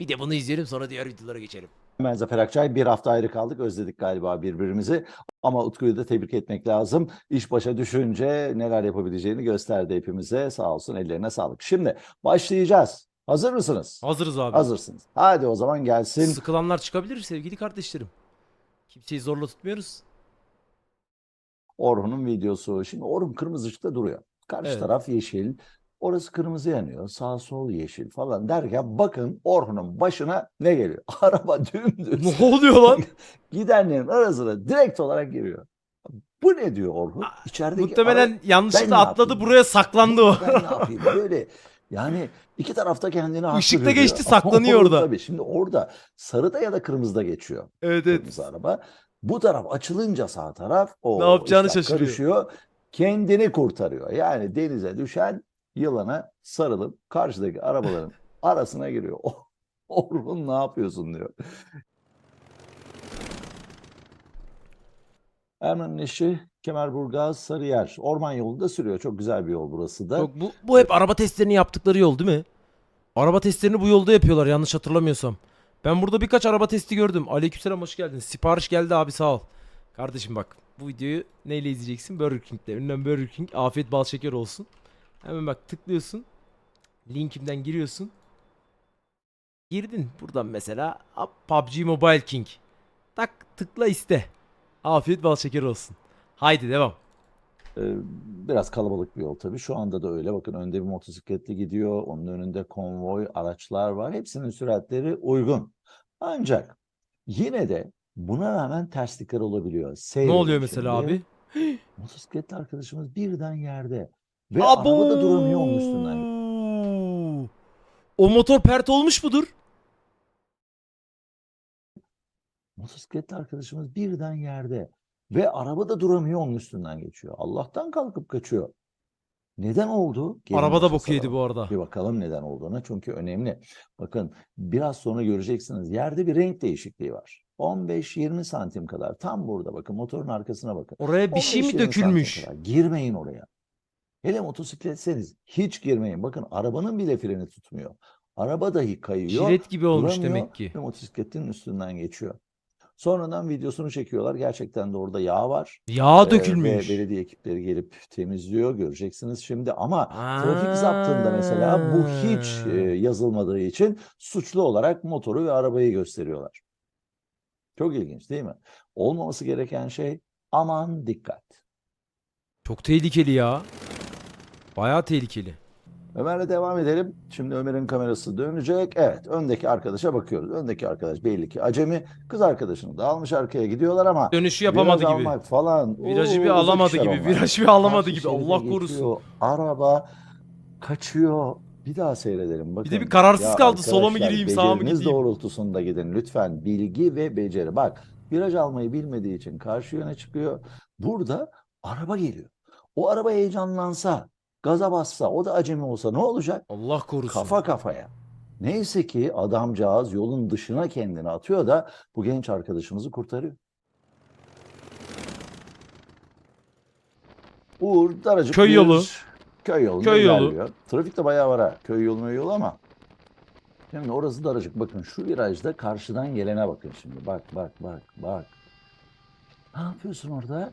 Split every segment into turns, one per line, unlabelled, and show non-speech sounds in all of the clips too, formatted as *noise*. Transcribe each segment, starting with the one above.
Bir de bunu izleyelim sonra diğer videolara geçelim.
Ben Zafer Akçay. Bir hafta ayrı kaldık. Özledik galiba birbirimizi. Ama Utku'yu da tebrik etmek lazım. İş başa düşünce neler yapabileceğini gösterdi hepimize. Sağ olsun ellerine sağlık. Şimdi başlayacağız. Hazır mısınız?
Hazırız abi.
Hazırsınız. Hadi o zaman gelsin.
Sıkılanlar çıkabilir sevgili kardeşlerim. Kimseyi zorla tutmuyoruz.
Orhun'un videosu. Şimdi Orhun kırmızı ışıkta duruyor. Karşı
Evet.
taraf yeşil. Orası kırmızı yanıyor. Sağ sol yeşil falan derken bakın Orhun'un başına ne geliyor? *laughs* Araba dümdüz.
Ne oluyor lan? *laughs*
Gidenlerin arasına direkt olarak giriyor. Bu ne diyor Orhun? İçerideki
Muhtemelen
ara-
yanlışlıkla atladı
yapayım?
buraya saklandı o.
Ben ne yapayım *laughs* böyle yani iki tarafta kendini haklı
Işıkta geçti, saklanıyor orada.
Tabii şimdi orada sarıda ya da kırmızıda geçiyor
evet evet.
kırmızı araba. Bu taraf açılınca sağ taraf o
Ne yapacağını
işler
şaşırıyor.
karışıyor. Kendini kurtarıyor. Yani denize düşen yılana sarılıp karşıdaki arabaların *laughs* arasına giriyor. Orhun ne yapıyorsun diyor. Erman'ın eşi Kemerburgaz Sarıyer. Orman yolunda sürüyor. Çok güzel bir yol burası da.
Yok, bu, bu hep araba testlerini yaptıkları yol değil mi? Araba testlerini bu yolda yapıyorlar yanlış hatırlamıyorsam. Ben burada birkaç araba testi gördüm. Aleykümselam hoş geldin. Sipariş geldi abi sağ ol. Kardeşim bak bu videoyu neyle izleyeceksin? Burger King'de. Ünlem Burger King. Afiyet bal şeker olsun. Hemen bak tıklıyorsun. Linkimden giriyorsun. Girdin buradan mesela PUBG Mobile King. Tak tıkla iste. Afiyet bal şeker olsun. Haydi devam.
Ee, Biraz kalabalık bir yol tabii. Şu anda da öyle. Bakın önde bir motosikletli gidiyor. Onun önünde konvoy, araçlar var. Hepsinin süratleri uygun. Ancak yine de buna rağmen terslikler olabiliyor.
Ne
Seyredin
oluyor mesela
şimdi.
abi? *gasps*
Motosikletli arkadaşımız birden yerde ve arabada duramıyor onun üstünden.
Abo! O motor pert olmuş mudur?
Motosikletli arkadaşımız birden yerde ve arabada duramıyor onun üstünden geçiyor. Allah'tan kalkıp kaçıyor. Neden oldu? Gelin
Arabada
başa
boku yedi bu arada.
Bir bakalım neden olduğuna çünkü önemli. Bakın biraz sonra göreceksiniz yerde bir renk değişikliği var. 15-20 santim kadar tam burada bakın motorun arkasına bakın.
Oraya bir şey mi
15-20 santim
dökülmüş?
kadar. Girmeyin oraya. Hele motosikletseniz hiç girmeyin. Bakın arabanın bile freni tutmuyor. Araba dahi kayıyor.
Jilet gibi olmuş demek ki.
Ve motosikletin üstünden geçiyor. Sonradan videosunu çekiyorlar. Gerçekten de orada yağ var.
Yağ
Ee,
dökülmüş.
Ve belediye ekipleri gelip temizliyor. Göreceksiniz şimdi. Ama trafik zaptında mesela bu hiç e, yazılmadığı için suçlu olarak motoru ve arabayı gösteriyorlar. Çok ilginç değil mi? Olmaması gereken şey aman dikkat.
Çok tehlikeli ya. Bayağı tehlikeli.
Ömer'le devam edelim. Şimdi Ömer'in kamerası dönecek. Evet, öndeki arkadaşa bakıyoruz. Öndeki arkadaş belli ki acemi. Kız arkadaşını da almış arkaya gidiyorlar ama
Dönüşü yapamadı
viraj
gibi.
almak falan.
Virajı bir
Oo,
alamadı
işler
gibi.
onlar.
Viraj bir alamadı
Karşı
gibi. Allah korusun.
geçiyor. Araba kaçıyor. Bir daha seyredelim. Bakın.
Bir de bir kararsız kaldı. Sola mı gireyim, sağa mı gideyim?
doğrultusunda gidin. Lütfen bilgi ve beceri. Bak viraj almayı bilmediği için karşı yöne çıkıyor. Burada araba geliyor. O araba heyecanlansa, gaza bassa, o da acemi olsa ne olacak?
Allah korusun.
Kafa kafaya. Neyse ki adamcağız yolun dışına kendini atıyor da bu genç arkadaşımızı kurtarıyor. Uğur daracık
Köy
bir
yolu.
köy yolunda
Köy yolu.
ilerliyor. Trafik de bayağı var ha. Köy yolu möy yolu ama şimdi orası daracık. Bakın şu virajda karşıdan gelene bakın şimdi. Bak bak bak bak. Ne yapıyorsun orada?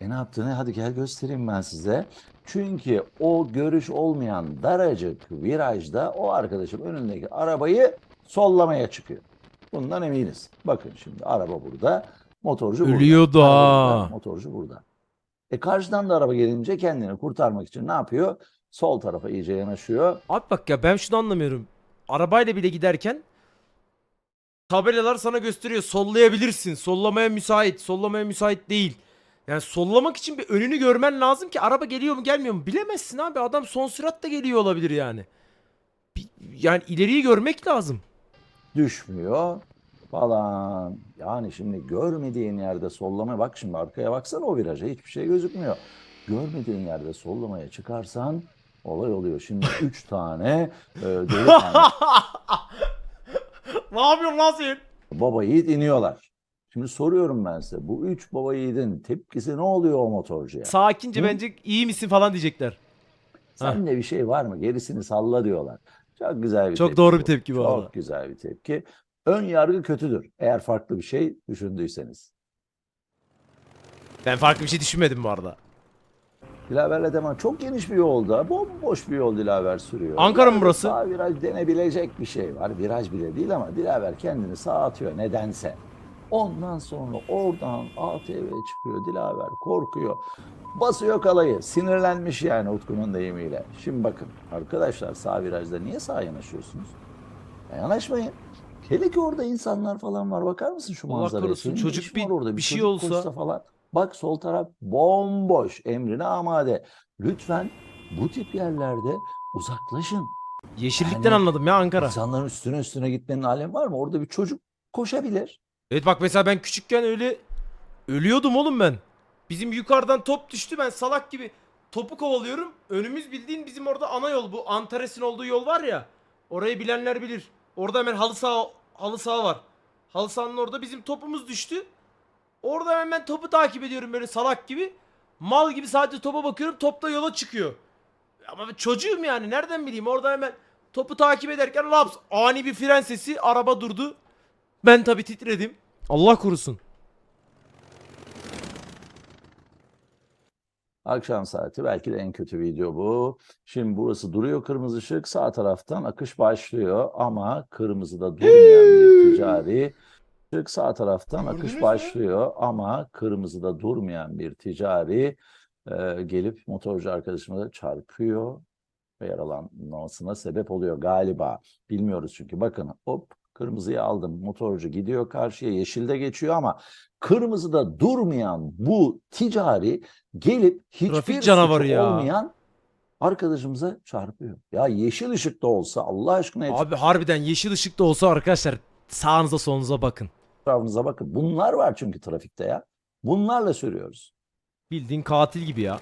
E ne yaptığını hadi gel göstereyim ben size. Çünkü o görüş olmayan daracık virajda o arkadaşım önündeki arabayı sollamaya çıkıyor. Bundan eminiz. Bakın şimdi araba burada, motorcu burada.
Ölüyordu ha.
motorcu burada. E karşıdan da araba gelince kendini kurtarmak için ne yapıyor? Sol tarafa iyice yanaşıyor.
Abi bak ya ben şunu anlamıyorum. Arabayla bile giderken tabelalar sana gösteriyor. Sollayabilirsin. Sollamaya müsait. Sollamaya müsait değil. Yani sollamak için bir önünü görmen lazım ki araba geliyor mu gelmiyor mu bilemezsin abi. Adam son süratle geliyor olabilir yani. Bir- yani ileriyi görmek lazım.
düşmüyor falan. Yani şimdi görmediğin yerde sollamaya bak şimdi arkaya baksana o viraja hiçbir şey gözükmüyor. Görmediğin yerde sollamaya çıkarsan olay oluyor. Şimdi *laughs* üç tane e, delikanlı *laughs*
ne yapıyorsun lan sen?
baba yiğit iniyorlar. Şimdi soruyorum ben size bu üç baba yiğidin tepkisi ne oluyor o motorcuya?
Sakince
Hı?
bence iyi misin falan diyecekler.
Sende bir şey var mı? Gerisini salla diyorlar. Çok güzel bir
Çok
tepki
doğru bir tepki bu
Çok
arada.
güzel bir tepki. Ön yargı kötüdür. Eğer farklı bir şey düşündüyseniz.
Ben farklı bir şey düşünmedim bu arada.
Dilaver'le Deman çok geniş bir yolda. Bomboş bir yol Dilaver sürüyor.
Ankara mı burası?
Sağ viraj denebilecek bir şey var. Viraj bile değil ama Dilaver kendini sağa atıyor nedense. Ondan sonra oradan ATV çıkıyor Dilaver korkuyor. Basıyor kalayı. Sinirlenmiş yani Utku'nun deyimiyle. Şimdi bakın arkadaşlar sağ virajda niye sağa yanaşıyorsunuz? Ya yanaşmayın. Hele ki orada insanlar falan var. Bakar mısın şu
Allah
manzaraya?
korusun,
Senin
çocuk
işin
bir-
var orada?
bir şey
çocuk
olsa-
koşsa falan. Bak sol taraf bomboş. Emrine amade. Lütfen bu tip yerlerde uzaklaşın.
Yeşillikten
Yani
anladım ya Ankara.
İnsanların üstüne üstüne gitmenin alemi var mı? Orada bir çocuk koşabilir.
Evet bak mesela ben küçükken öyle ölüyordum oğlum ben. Bizim yukarıdan top düştü ben salak gibi topu kovalıyorum. Önümüz bildiğin bizim orada ana yol bu Antares'in olduğu yol var ya. Orayı bilenler bilir. Orada hemen halı saha halı saha var. Halı sahanın orada bizim topumuz düştü. Orada hemen topu takip ediyorum böyle salak gibi. Mal gibi sadece topa bakıyorum top da yola çıkıyor. Ama ben çocuğum yani nereden bileyim orada hemen topu takip ederken laps ani bir fren sesi araba durdu. Ben tabi titredim. Allah korusun.
Akşam saati belki de en kötü video bu. Şimdi burası duruyor kırmızı ışık. Sağ taraftan akış başlıyor ama kırmızıda durmayan bir ticari ışık. Sağ taraftan akış başlıyor ama kırmızıda durmayan bir ticari e, gelip motorcu arkadaşıma da çarpıyor ve yaralanmasına sebep oluyor galiba. Bilmiyoruz çünkü. Bakın hop kırmızıyı aldım. Motorcu gidiyor karşıya yeşilde geçiyor ama kırmızıda durmayan bu ticari gelip hiçbir
Trafik
suçu
canavarı ya.
olmayan arkadaşımıza çarpıyor. Ya yeşil ışıkta olsa Allah aşkına
Abi harbiden yeşil ışıkta olsa arkadaşlar sağınıza solunuza bakın.
etrafınıza bakın. Bunlar var çünkü trafikte ya. Bunlarla sürüyoruz.
Bildiğin katil gibi ya.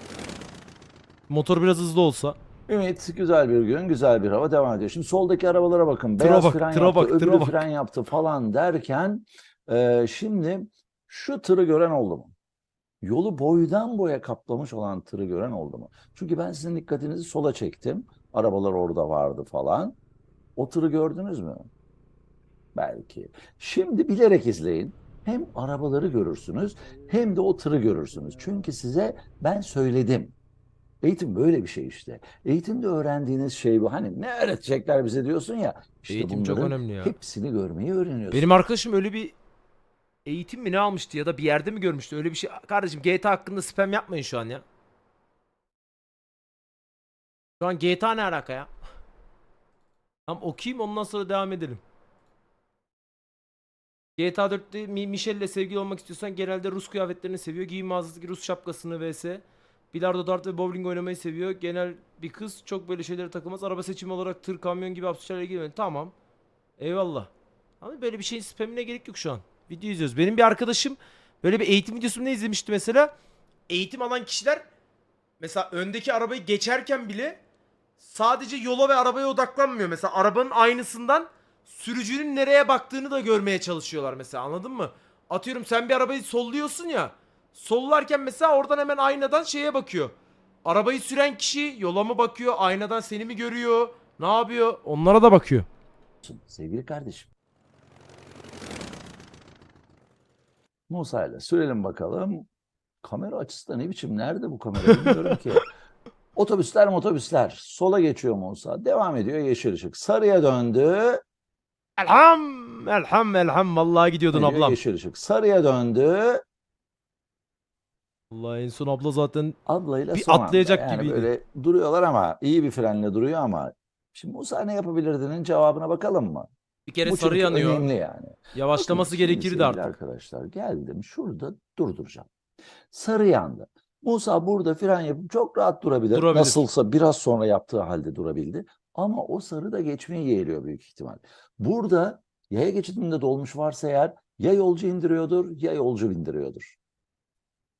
Motor biraz hızlı olsa.
Ümit güzel bir gün, güzel bir hava devam ediyor. Şimdi soldaki arabalara bakın.
Tıra
Beyaz
bak,
fren
tıra
yaptı,
bak,
öbürü
tıra bak.
fren yaptı falan derken e, şimdi şu tırı gören oldu mu? Yolu boydan boya kaplamış olan tırı gören oldu mu? Çünkü ben sizin dikkatinizi sola çektim. Arabalar orada vardı falan. O tırı gördünüz mü? Belki. Şimdi bilerek izleyin. Hem arabaları görürsünüz hem de o tırı görürsünüz. Çünkü size ben söyledim. Eğitim böyle bir şey işte. Eğitimde öğrendiğiniz şey bu. Hani ne öğretecekler bize diyorsun ya. İşte
Eğitim çok
bunların
önemli ya.
Hepsini görmeyi öğreniyorsun.
Benim arkadaşım öyle bir eğitim mi ne almıştı ya da bir yerde mi görmüştü öyle bir şey. Kardeşim GTA hakkında spam yapmayın şu an ya. Şu an GTA ne alaka ya? Tamam okuyayım ondan sonra devam edelim. GTA 4'te Mi- Michelle'le sevgili olmak istiyorsan genelde Rus kıyafetlerini seviyor. Giyim mağazasındaki Rus şapkasını vs. Bilardo, dart ve bowling oynamayı seviyor. Genel bir kız çok böyle şeylere takılmaz. Araba seçimi olarak tır, kamyon gibi absürt şeylerle ilgileniyor. Tamam. Eyvallah. Ama böyle bir şeyin spamine gerek yok şu an. Video izliyoruz. Benim bir arkadaşım böyle bir eğitim videosunda izlemişti mesela. Eğitim alan kişiler mesela öndeki arabayı geçerken bile sadece yola ve arabaya odaklanmıyor. Mesela arabanın aynısından sürücünün nereye baktığını da görmeye çalışıyorlar mesela anladın mı? Atıyorum sen bir arabayı solluyorsun ya. Sollarken mesela oradan hemen aynadan şeye bakıyor. Arabayı süren kişi yola mı bakıyor, aynadan seni mi görüyor, ne yapıyor? Onlara da bakıyor.
Sevgili kardeşim. Musa ile sürelim bakalım. Kamera açısı da ne biçim? Nerede bu kamera bilmiyorum ki. *laughs* Otobüsler otobüsler. Sola geçiyor Musa. Devam ediyor yeşil ışık. Sarıya döndü.
Elham, elham, elham. Vallahi gidiyordun
Ediyor,
ablam.
Yeşil ışık. Sarıya döndü.
Vallahi en son abla zaten
Ablayla
Bir
son anda.
atlayacak
yani
gibiydi.
böyle duruyorlar ama iyi bir frenle duruyor ama şimdi Musa ne yapabilirdinin cevabına bakalım mı?
bir kere
Bu
sarı
çünkü
yanıyor.
önemli yani.
Yavaşlaması
Bakın şimdi
gerekirdi
sevgili
artık.
arkadaşlar geldim şurada durduracağım. Sarı yandı. Musa burada fren yapıp çok rahat durabilir.
Durabilir.
Nasılsa biraz sonra yaptığı halde durabildi. Ama o sarı da geçmeyi yeğliyor büyük ihtimal. Burada yaya geçidinde dolmuş varsa eğer ya yolcu indiriyordur ya yolcu bindiriyordur.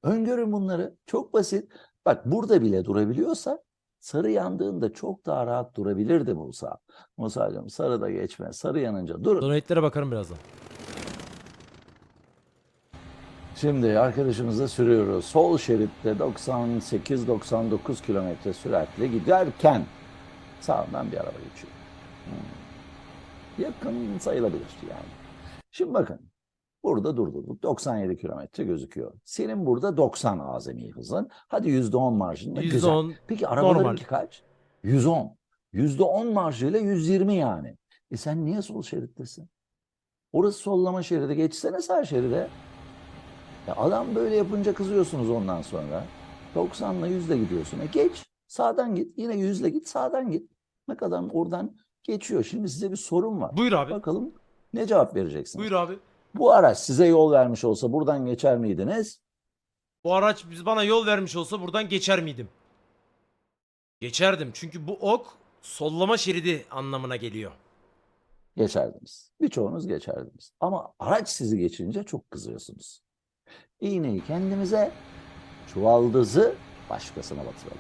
Öngörün bunları. Çok basit. Bak burada bile durabiliyorsa sarı yandığında çok daha rahat durabilirdi Musa. Musa'cığım sarı da geçme. Sarı yanınca dur.
Donate'lere bakarım birazdan.
Şimdi arkadaşımızla sürüyoruz. Sol şeritte 98-99 kilometre süratle giderken sağından bir araba geçiyor. Hmm. Yakın sayılabilir yani. Şimdi bakın. Burada durdurduk. 97 kilometre gözüküyor. Senin burada 90 azami hızın. Hadi %10 marjında güzel.
%10
Peki arabalarınki kaç? 110. %10 marjıyla 120 yani. E sen niye sol şerittesin? Orası sollama şeridi. Geçsene sağ şeride. Ya adam böyle yapınca kızıyorsunuz ondan sonra. 90'la 100'le gidiyorsun. E geç. Sağdan git. Yine 100'le git. Sağdan git. Bak adam oradan geçiyor. Şimdi size bir sorum var.
Buyur abi.
Bakalım ne cevap vereceksiniz?
Buyur abi.
Bu araç size yol vermiş olsa buradan geçer miydiniz?
Bu araç biz bana yol vermiş olsa buradan geçer miydim? Geçerdim. Çünkü bu ok sollama şeridi anlamına geliyor.
Geçerdiniz. Birçoğunuz geçerdiniz. Ama araç sizi geçince çok kızıyorsunuz. İğneyi kendimize, çuvaldızı başkasına batıralım.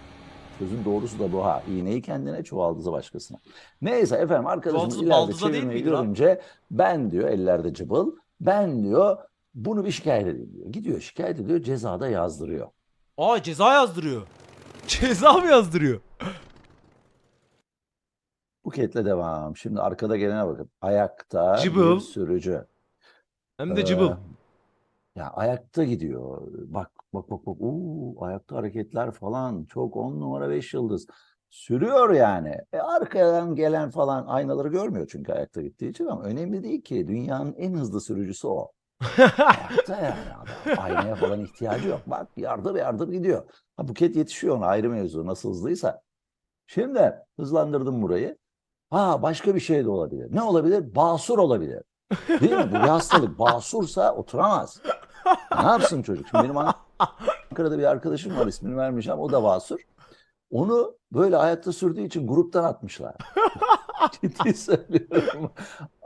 Sözün doğrusu da bu ha. İğneyi kendine, çuvaldızı başkasına. Neyse efendim arkadaşımız
Çuvaldızı
ileride
değil
çevirmeyi
miydi lan?
görünce ben diyor ellerde cıbıl, ben diyor bunu bir şikayet edeyim diyor. Gidiyor şikayet ediyor cezada yazdırıyor.
Aa ceza yazdırıyor. *laughs* Ceza mı yazdırıyor?
Buketle devam. Şimdi arkada gelene bakın. Ayakta
Cıbıl.
bir sürücü.
Hem de
Ee,
cıbıl.
Ya ayakta gidiyor. Bak bak bak bak. Oo, ayakta hareketler falan. Çok on numara beş yıldız. Sürüyor yani. E, arkadan gelen falan aynaları görmüyor çünkü ayakta gittiği için ama önemli değil ki. Dünyanın en hızlı sürücüsü o. *laughs* Ayakta yani adam. Aynaya falan ihtiyacı yok. Bak yardır yardır gidiyor. Ha, Buket yetişiyor ona ayrı mevzu nasıl hızlıysa. Şimdi hızlandırdım burayı. Ha başka bir şey de olabilir. Ne olabilir? Basur olabilir. Değil mi? Bu bir hastalık. Basursa oturamaz. Ne yapsın çocuk? Şimdi benim Ankara'da bir arkadaşım var ismini vermeyeceğim. O da Basur. Onu böyle ayakta sürdüğü için gruptan atmışlar. *laughs* Ciddi söylüyorum.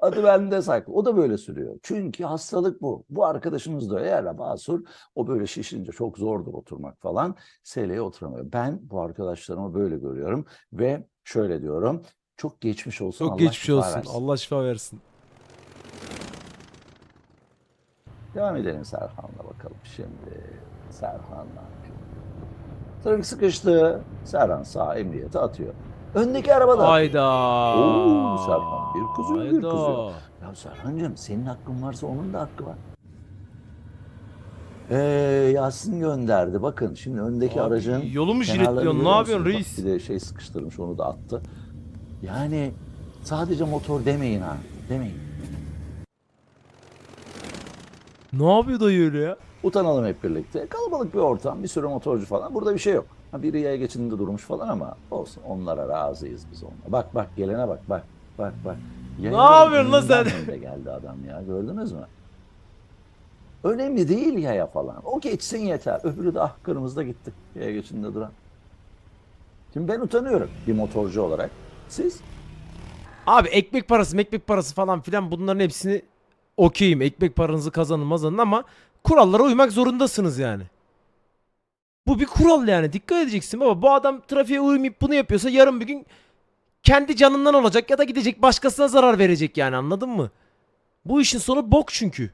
Adı bende saklı. O da böyle sürüyor. Çünkü hastalık bu. Bu arkadaşımız da. Eğer Basur o böyle şişince çok zordur oturmak falan. Seleye oturamıyor. Ben bu arkadaşlarımı böyle görüyorum ve şöyle diyorum. Çok geçmiş olsun.
Çok
Allah
geçmiş olsun.
versin.
Allah şifa versin.
Devam edelim Serhan'la bakalım şimdi. Serhan ne yapıyor? Trafik sıkıştı. Serhan sağ emniyete atıyor. Öndeki araba da.
Hayda.
Oo, Serkan, bir kızıyor, bir kızıyor. Ya Serhan'cığım senin hakkın varsa onun da hakkı var. Ee, Yasin gönderdi. Bakın şimdi öndeki
Abi,
aracın
yolu mu jiletliyorsun? Ne yapıyorsun reis?
Bak, Bir de şey sıkıştırmış onu da attı. Yani sadece motor demeyin ha. Demeyin.
Ne yapıyor dayı öyle ya?
Utanalım hep birlikte. Kalabalık bir ortam, bir sürü motorcu falan. Burada bir şey yok. Ha, biri yaya geçidinde durmuş falan ama olsun. Onlara razıyız biz onlara. Bak bak gelene bak bak bak bak. Yayaların
yapıyorsun lan sen?
önde geldi adam ya gördünüz mü? Önemli değil yaya falan. O geçsin yeter. Öbürü de ah kırmızıda gitti. Yaya geçidinde duran. Şimdi ben utanıyorum bir motorcu olarak. Siz?
Abi ekmek parası, ekmek parası falan filan bunların hepsini okeyim. Ekmek paranızı kazanın mazanın ama kurallara uymak zorundasınız yani. Bu bir kural yani. Dikkat edeceksin baba. Bu adam trafiğe uymayıp bunu yapıyorsa yarın bir gün kendi canından olacak ya da gidecek başkasına zarar verecek yani anladın mı? Bu işin sonu bok çünkü.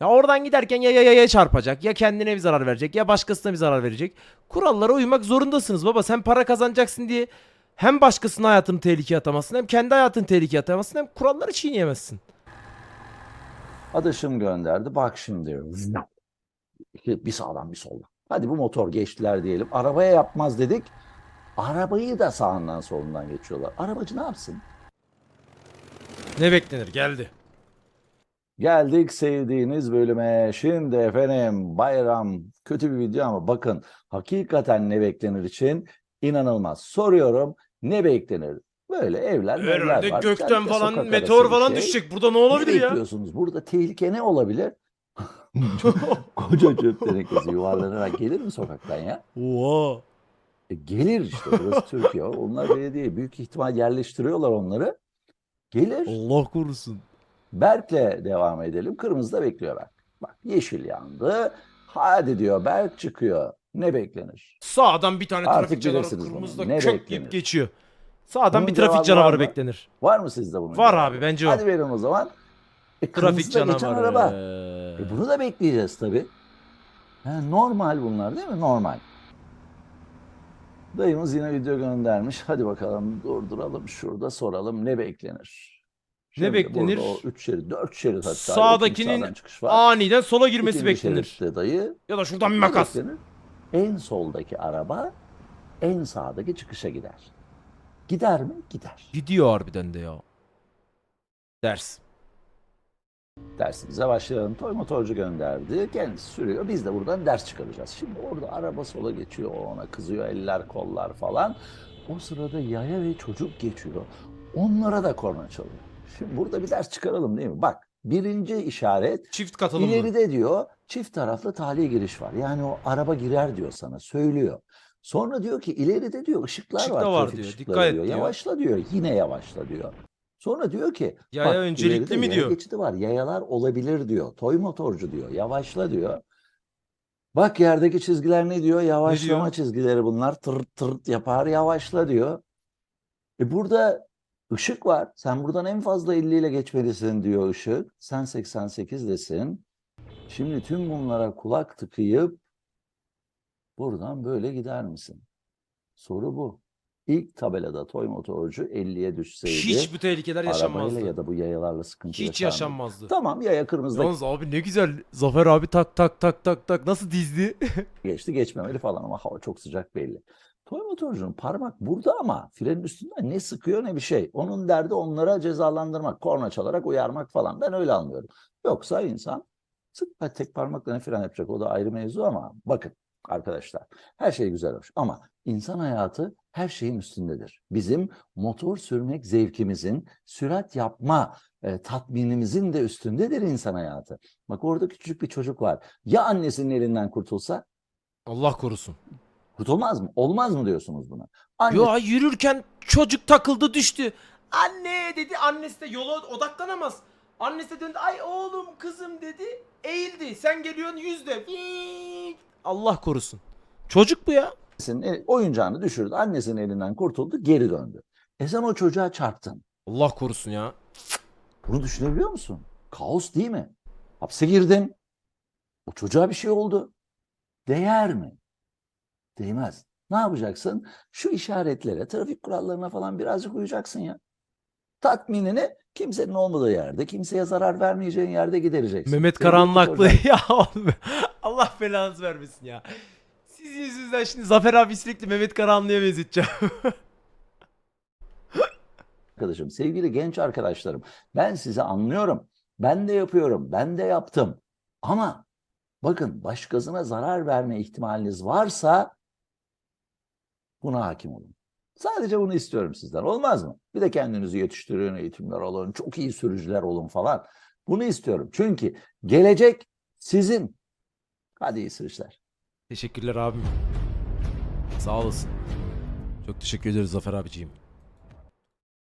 Ya oradan giderken ya ya ya çarpacak ya kendine bir zarar verecek ya başkasına bir zarar verecek. Kurallara uymak zorundasınız baba. Sen para kazanacaksın diye hem başkasının hayatını tehlikeye atamazsın hem kendi hayatını tehlikeye atamazsın hem kuralları çiğneyemezsin.
Adaşım gönderdi. Bak şimdi. Bir sağdan bir soldan. Hadi bu motor geçtiler diyelim. Arabaya yapmaz dedik. Arabayı da sağından solundan geçiyorlar. Arabacı ne yapsın?
Ne beklenir geldi.
Geldik sevdiğiniz bölüme. Şimdi efendim bayram kötü bir video ama bakın hakikaten ne beklenir için inanılmaz. Soruyorum ne beklenir? Böyle evler,
Herhalde
var.
gökten falan meteor falan
şey.
düşecek. Burada ne
Ne
olabilir ya?
bekliyorsunuz? Burada tehlike ne olabilir? *laughs* Koca çöp tenekesi yuvarlanarak gelir mi sokaktan ya?
Oha.
E, gelir işte burası Türkiye. Onlar belediye büyük ihtimal yerleştiriyorlar onları. Gelir.
Allah korusun.
Berk'le devam edelim. Kırmızıda bekliyor Berk. Bak yeşil yandı. Hadi diyor Berk çıkıyor. Ne beklenir?
Sağdan bir tane
Artık
trafik canavarı kırmızıda
Ne
kök
beklenir?
geçiyor. Sağdan
Bunun
bir trafik
cevabı
canavarı
var mı?
beklenir.
Var mı sizde bunun?
Var
cevabı?
abi, bence o.
Hadi verin o zaman. E,
Trafik
geçen
canavarı.
araba. E, bunu da bekleyeceğiz tabii. Ha, normal bunlar değil mi? Normal. Dayımız yine video göndermiş. Hadi bakalım durduralım şurada soralım ne beklenir?
Ne beklenir?
Burada o 3 şerit, 4 şerit hatta.
Sağdakinin
Sağdan çıkış var.
Aniden sola girmesi
İkinci
beklenir.
şeritte dayı.
Ya da şuradan bir makas.
beklenir? En soldaki araba en sağdaki çıkışa gider. Gider mi? Gider.
Gidiyor harbiden de ya. Ders.
Dersimize başlayalım. Toy motorcu gönderdi. Kendisi sürüyor. Biz de buradan ders çıkaracağız. Şimdi orada araba sola geçiyor. O ona kızıyor. Eller kollar falan. O sırada yaya ve çocuk geçiyor. Onlara da korna çalıyor. Şimdi burada bir ders çıkaralım değil mi? Bak birinci işaret
Çift katılımlı.
İleride diyor çift taraflı tali giriş var. Yani o araba girer diyor sana söylüyor. Sonra diyor ki ileride diyor ışıklar
Işık
var.
var diyor, dikkat et
diyor.
diyor.
Yavaşla diyor. Yine yavaşla diyor. Sonra diyor ki
Yaya
bak,
öncelikli mi
yaya
diyor?
geçidi var. Yayalar olabilir diyor. Toy motorcu diyor. Yavaşla diyor. Bak yerdeki çizgiler ne diyor? Yavaşlama
diyor?
çizgileri bunlar. Tırt tırt yapar yavaşla diyor. E burada ışık var. Sen buradan en fazla 50 ile geçmelisin diyor ışık. Sen 88'desin. Şimdi tüm bunlara kulak tıkayıp buradan böyle gider misin? Soru bu. İlk tabelada toy motorcu 50'ye düşseydi
Hiç bu tehlikeler
arabayla
yaşanmazdı.
ya da bu yayalarla sıkıntı
Hiç
yaşar mıydı?
yaşanmazdı.
Tamam yaya kırmızıda
Yalnız abi ne güzel. Zafer abi tak tak tak tak tak nasıl dizdi? *laughs*
geçti geçmemeli falan ama hava çok sıcak belli. Toy motorcunun parmak burada ama frenin üstünden ne sıkıyor ne bir şey. Onun derdi onlara cezalandırmak, korna çalarak uyarmak falan. Ben öyle anlıyorum. Yoksa insan sık tek parmakla ne fren yapacak o da ayrı mevzu ama bakın arkadaşlar her şey güzel hoş ama insan hayatı her şeyin üstündedir. Bizim motor sürmek zevkimizin, sürat yapma e, tatminimizin de üstündedir insan hayatı. Bak orada küçük bir çocuk var. Ya annesinin elinden kurtulsa
Allah korusun.
Kurtulmaz mı? Olmaz mı diyorsunuz buna? Anne
Ya yürürken çocuk takıldı düştü. Anne dedi annesi de yola odaklanamaz. Annesi de döndü ay oğlum kızım dedi. Eğildi sen geliyorsun yüzde. Allah korusun. Çocuk bu ya.
annesinin oyuncağını düşürdü. Annesinin elinden kurtuldu, geri döndü. E sen o çocuğa çarptın.
Allah korusun ya.
Bunu düşünebiliyor musun? Kaos değil mi? Hapse girdin. O çocuğa bir şey oldu. Değer mi? Değmez. Ne yapacaksın? Şu işaretlere, trafik kurallarına falan birazcık uyacaksın ya. Tatminini kimsenin olmadığı yerde, kimseye zarar vermeyeceğin yerde gidereceksin.
Mehmet
Sevgili
Karahanlı haklı.
motorcular, *laughs*
ya oğlum, Allah belanızı vermesin ya. Siz yüzünüzden şimdi Zafer abi sürekli Mehmet Karahanlı'ya benzeteceğim. *laughs*
arkadaşım, sevgili genç arkadaşlarım, ben sizi anlıyorum. Ben de yapıyorum, ben de yaptım. Ama bakın başkasına zarar verme ihtimaliniz varsa buna hakim olun. Sadece bunu istiyorum sizden. Olmaz mı? Bir de kendinizi yetiştirin, eğitimler alın, çok iyi sürücüler olun falan. Bunu istiyorum. Çünkü gelecek sizin. Hadi iyi sürüşler.
Teşekkürler abim. Sağ olasın. Çok teşekkür ederiz Zafer abiciğim.